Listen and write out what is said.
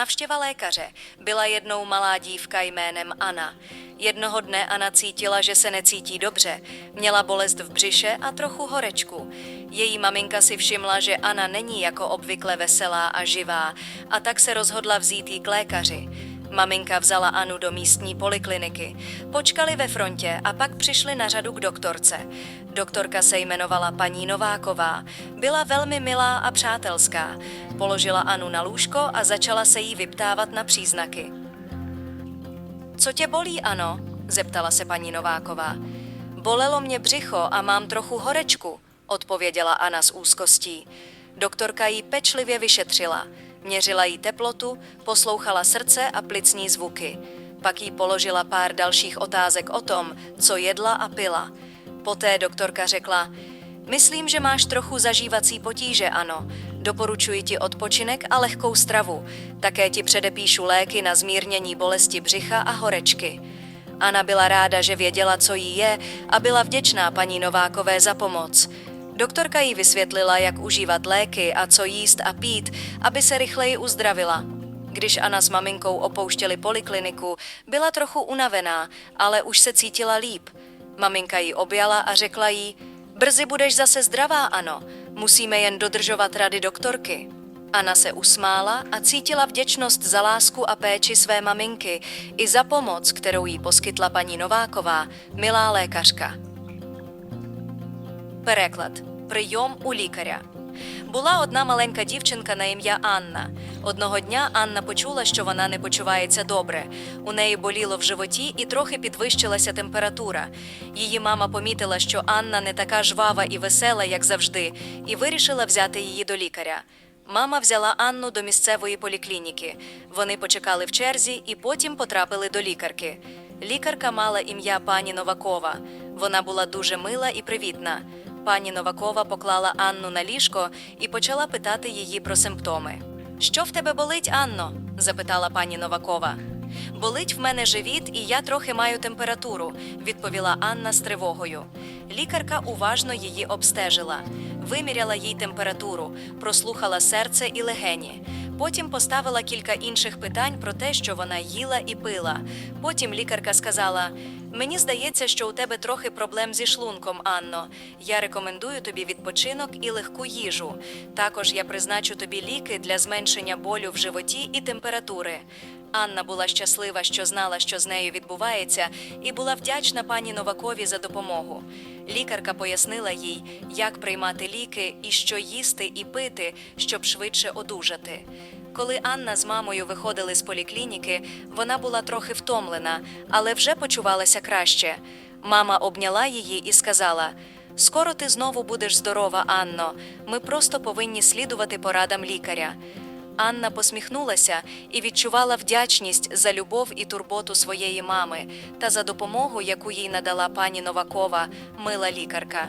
Návštěva lékaře. Byla jednou malá dívka jménem Anna. Jednoho dne Anna cítila, že se necítí dobře. Měla bolest v břiše a trochu horečku. Její maminka si všimla, že Anna není jako obvykle veselá a živá a tak se rozhodla vzít ji k lékaři. Maminka vzala Anu do místní polikliniky. Počkali ve frontě a pak přišli na řadu k doktorce. Doktorka se jmenovala paní Nováková. Byla velmi milá a přátelská. Položila Anu na lůžko a začala se jí vyptávat na příznaky. Co tě bolí, Ano? zeptala se paní Nováková. Bolelo mě břicho a mám trochu horečku, odpověděla Anna s úzkostí. Doktorka ji pečlivě vyšetřila. Měřila jí teplotu, poslouchala srdce a plicní zvuky. Pak jí položila pár dalších otázek o tom, co jedla a pila. Poté doktorka řekla, myslím, že máš trochu zažívací potíže, ano. Doporučuji ti odpočinek a lehkou stravu. Také ti předepíšu léky na zmírnění bolesti břicha a horečky. Anna byla ráda, že věděla, co jí je a byla vděčná paní Novákové za pomoc. Doktorka jí vysvětlila, jak užívat léky a co jíst a pít, aby se rychleji uzdravila. Když Anna s maminkou opouštěli polikliniku, byla trochu unavená, ale už se cítila líp. Maminka ji objala a řekla jí, brzy budeš zase zdravá, ano, musíme jen dodržovat rady doktorky. Anna se usmála a cítila vděčnost za lásku a péči své maminky i za pomoc, kterou jí poskytla paní Nováková, milá lékařka. Переклад Прийом у лікаря. Була одна маленька дівчинка на ім'я Анна. Одного дня Анна почула, що вона не почувається добре. У неї боліло в животі і трохи підвищилася температура. Її мама помітила, що Анна не така жвава і весела, як завжди, і вирішила взяти її до лікаря. Мама взяла Анну до місцевої поліклініки. Вони почекали в черзі і потім потрапили до лікарки. Лікарка мала ім'я пані Новакова. Вона була дуже мила і привітна. Пані Новакова поклала Анну на ліжко і почала питати її про симптоми. Що в тебе болить, Анно? запитала пані Новакова. Болить в мене живіт, і я трохи маю температуру, відповіла Анна з тривогою. Лікарка уважно її обстежила, виміряла їй температуру, прослухала серце і легені. Потім поставила кілька інших питань про те, що вона їла і пила. Потім лікарка сказала: Мені здається, що у тебе трохи проблем зі шлунком, Анно. Я рекомендую тобі відпочинок і легку їжу. Також я призначу тобі ліки для зменшення болю в животі і температури. Анна була щаслива, що знала, що з нею відбувається, і була вдячна пані Новакові за допомогу. Лікарка пояснила їй, як приймати ліки і що їсти і пити, щоб швидше одужати. Коли Анна з мамою виходили з поліклініки, вона була трохи втомлена, але вже почувалася краще. Мама обняла її і сказала: Скоро ти знову будеш здорова, Анно. Ми просто повинні слідувати порадам лікаря. Анна посміхнулася і відчувала вдячність за любов і турботу своєї мами та за допомогу, яку їй надала пані Новакова, мила лікарка.